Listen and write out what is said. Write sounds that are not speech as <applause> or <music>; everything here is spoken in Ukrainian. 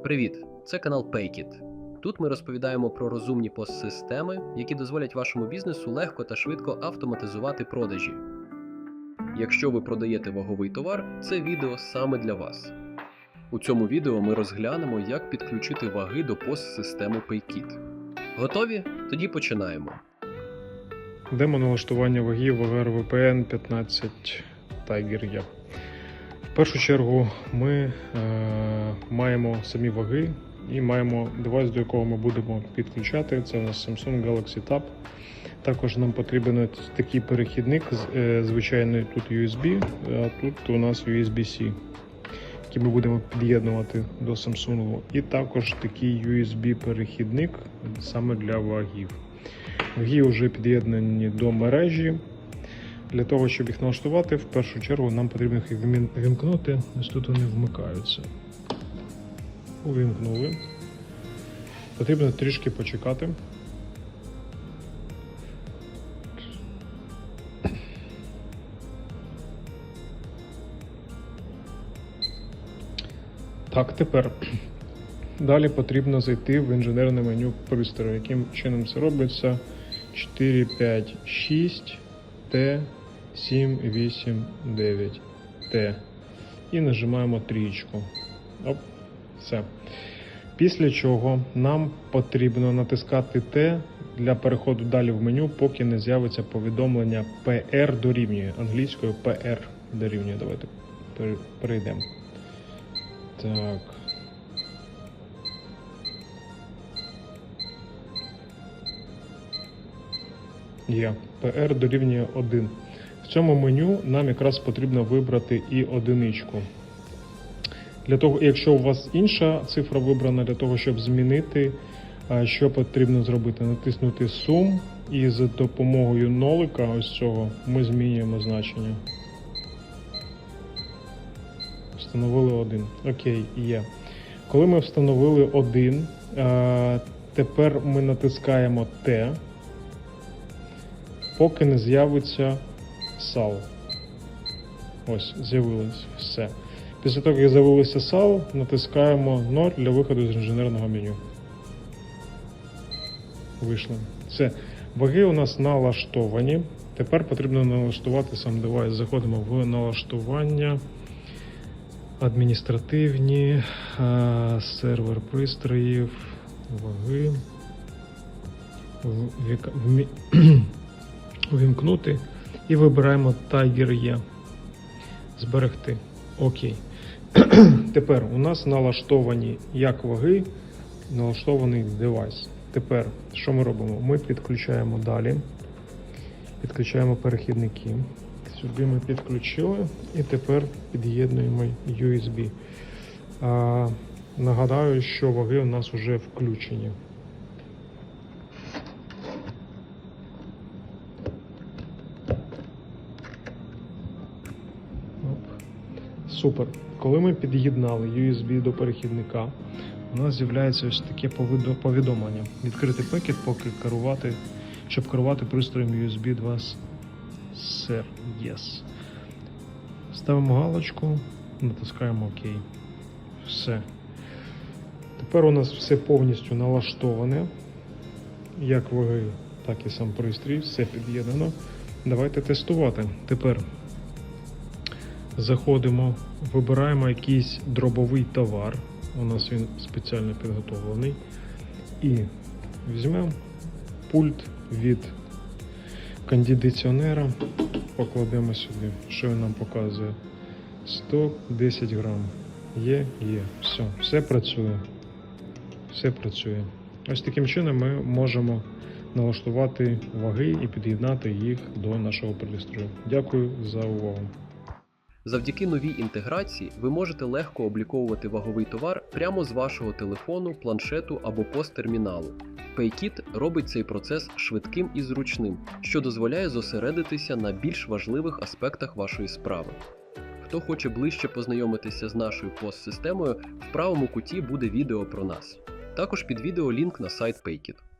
Привіт! Це канал Paykit. Тут ми розповідаємо про розумні постсистеми, які дозволять вашому бізнесу легко та швидко автоматизувати продажі. Якщо ви продаєте ваговий товар, це відео саме для вас. У цьому відео ми розглянемо, як підключити ваги до постсистеми Paykit. Готові? Тоді починаємо. Демо налаштування вагів в VPN 15 Tiger є. В першу чергу ми е, маємо самі ваги і маємо девайс, до якого ми будемо підключати. Це у нас Samsung Galaxy Tab. Також нам потрібен такий перехідник, е, звичайний тут USB, а тут у нас USB-C, який ми будемо під'єднувати до Samsung. І також такий USB-перехідник саме для вагів. Ваги вже під'єднані до мережі. Для того, щоб їх налаштувати, в першу чергу нам потрібно їх вімкнути. Ось тут вони вмикаються. Увімкнули. Потрібно трішки почекати. Так, тепер <clears throat> далі потрібно зайти в інженерне меню пристрою. Яким чином це робиться? 4, 5, 6, Т, 7, 8, 9, Т. І нажимаємо трічку. Оп, все. Після чого нам потрібно натискати Т для переходу далі в меню, поки не з'явиться повідомлення PR дорівнює. Англійською PR дорівнює. Давайте перейдемо. Так. Є. PR дорівнює 1. В цьому меню нам якраз потрібно вибрати і одиничку. Для того, якщо у вас інша цифра вибрана, для того, щоб змінити, що потрібно зробити? Натиснути сум і за допомогою нолика ось цього ми змінюємо значення. Встановили один. Окей, є. Коли ми встановили один, тепер ми натискаємо Т поки не з'явиться сал. Ось, з'явилось все. Після того, як з'явилося сал, натискаємо 0 для виходу з інженерного меню. Вийшли. Все. Ваги у нас налаштовані. Тепер потрібно налаштувати сам девайс. Заходимо в налаштування. Адміністративні, е, сервер пристроїв, ваги. <clears throat> Увімкнути і вибираємо Tiger E. Зберегти. Окей. <clears throat> Тепер у нас налаштовані як ваги, налаштований девайс. Тепер що ми робимо? Ми підключаємо далі. Підключаємо перехідники. Сюди ми підключили і тепер під'єднуємо USB. А, нагадаю, що ваги у нас вже включені. Оп. Супер. Коли ми під'єднали USB до перехідника, у нас з'являється ось таке повідомлення. Відкрити пакет, поки керувати, щоб керувати пристроєм USB 2 Sir. Yes. Ставимо галочку, натискаємо ОК. Все. Тепер у нас все повністю налаштоване. Як ваги, так і сам пристрій, все під'єднано. Давайте тестувати. Тепер Заходимо, вибираємо якийсь дробовий товар. У нас він спеціально підготовлений. І візьмемо пульт від кондиціонера, покладемо сюди. Що він нам показує? 110 грам. Є, є. Все, все працює. Все працює. Ось таким чином ми можемо налаштувати ваги і під'єднати їх до нашого пристрою. Дякую за увагу. Завдяки новій інтеграції ви можете легко обліковувати ваговий товар прямо з вашого телефону, планшету або посттерміналу. Paykit робить цей процес швидким і зручним, що дозволяє зосередитися на більш важливих аспектах вашої справи. Хто хоче ближче познайомитися з нашою постсистемою, в правому куті буде відео про нас. Також під відео лінк на сайт Paykit.